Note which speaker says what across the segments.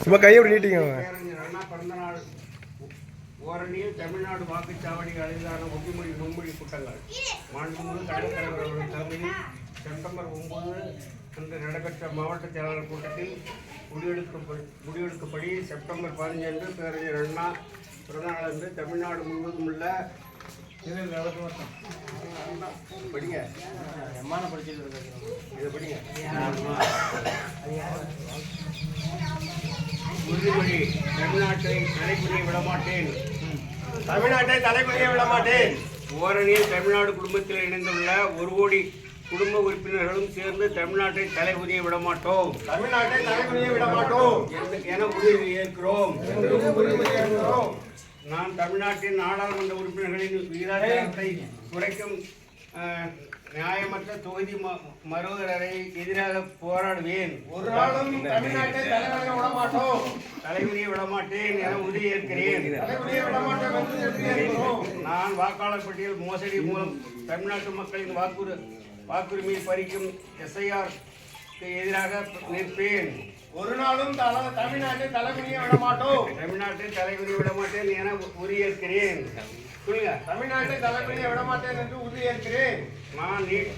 Speaker 1: சும்மா கையை அப்படி நீட்டிங்க.
Speaker 2: பேரறிஞர் அண்ணா பிறந்த நாள் ஓரணியில் தமிழ்நாடு வாக்குச்சாவடி அழிந்தான ஒட்டிமொழி முன்மொழி கூட்டங்கள். மாண்புமிகு தலைவர் அவர்கள் தலைமையில் செப்டம்பர் ஒன்பது அன்று நடைபெற்ற மாவட்ட செயலாளர் கூட்டத்தில் முடிவெடுக்கப்ப முடிவெடுக்கப்படி செப்டம்பர் பதினஞ்சு அன்று பேரறிஞர் அண்ணா பிறந்த நாள் அன்று தமிழ்நாடு முழுவதும் உள்ள படிங்க. இதை படிங்க. உறுதிமொழி தமிழ்நாட்டை தலைப்புரிய விடமாட்டேன்.
Speaker 3: தமிழ்நாட்டை தலைமுறையை விட மாட்டேன்
Speaker 2: ஓரணியில் தமிழ்நாடு குடும்பத்தில் இணைந்துள்ள ஒரு கோடி குடும்ப உறுப்பினர்களும் சேர்ந்து தமிழ்நாட்டை தலைபுரிய விடமாட்டோம்.
Speaker 3: தமிழ்நாட்டை தலைமுறையை விட மாட்டோம்
Speaker 2: என- உறுதி ஏற்கிறோம். நான் தமிழ்நாட்டின் நாடாளுமன்ற உறுப்பினர்களின் விகிதாச்சாரத்தை குறைக்கும் நியாயமற்ற தொகுதி மறுவரை எதிராக போராடுவேன்.
Speaker 3: ஒரு நாளும் தமிழ்நாட்டை தலைமுறையை விட மாட்டோம்
Speaker 2: தலைபுரிய விடமாட்டேன் என உறுதி ஏற்கிறேன்
Speaker 3: தலைமுறையை விட மாட்டோம் என்று உறுதி ஏற்கிறோம்.
Speaker 2: நான் வாக்காளர் பட்டியல் மோசடி மூலம் தமிழ்நாட்டு மக்களின் வாக்குறு வாக்குரிமையை பறிக்கும் எஸ்ஐஆர் எதிராக நிற்பேன்.
Speaker 3: ஒரு நாளும் தமிழ்நாட்டை தலைமுறையை விட மாட்டோம்
Speaker 2: தமிழ்நாட்டில் தலைவரி விட மாட்டேன் என உறுதியேற்கிறேன். சொல்லுங்க.
Speaker 3: தமிழ்நாட்டை தலைமுறையை விட மாட்டேன் என்று உறுதி ஏற்கிறேன்.
Speaker 2: நான் நீட்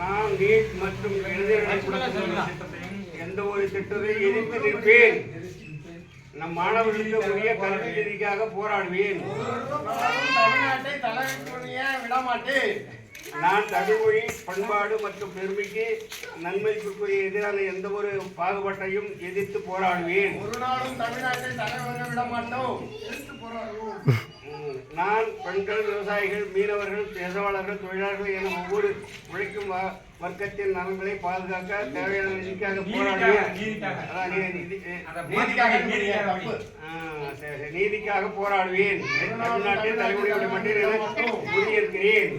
Speaker 2: நான் நீட் மற்றும் எந்த ஒரு திட்டத்தை எதிர்த்து நிற்பேன். நம் மாணவர்களுக்கு உரிய கல்வி நீதிக்காக போராடுவேன்.
Speaker 3: தமிழ்நாட்டை தலைமுறையை விட மாட்டேன்
Speaker 2: நான் தமிழ்மொழி பண்பாடு மற்றும் பெருமைக்கு நன்மைக்குரிய எதிரான எந்த ஒரு பாகுபாட்டையும் எதிர்த்து போராடுவேன்.
Speaker 3: ஒரு நாளும் தமிழ்நாட்டை தலைமுறையை விட மாட்டோம்
Speaker 2: ம், நான் பெண்கள் விவசாயிகள் மீனவர்கள் நெசவாளர்கள் தொழிலாளர்கள் என ஒவ்வொரு உழைக்கும் வர்க்கத்தின் நலன்களை பாதுகாக்க தேவையான நீதிக்காக போராடுவேன்
Speaker 3: நீதிக்காக.
Speaker 2: போராடுவேன். தமிழ்நாட்டில் தலைமுறை மட்டும் உறுதியேற்கிறேன்.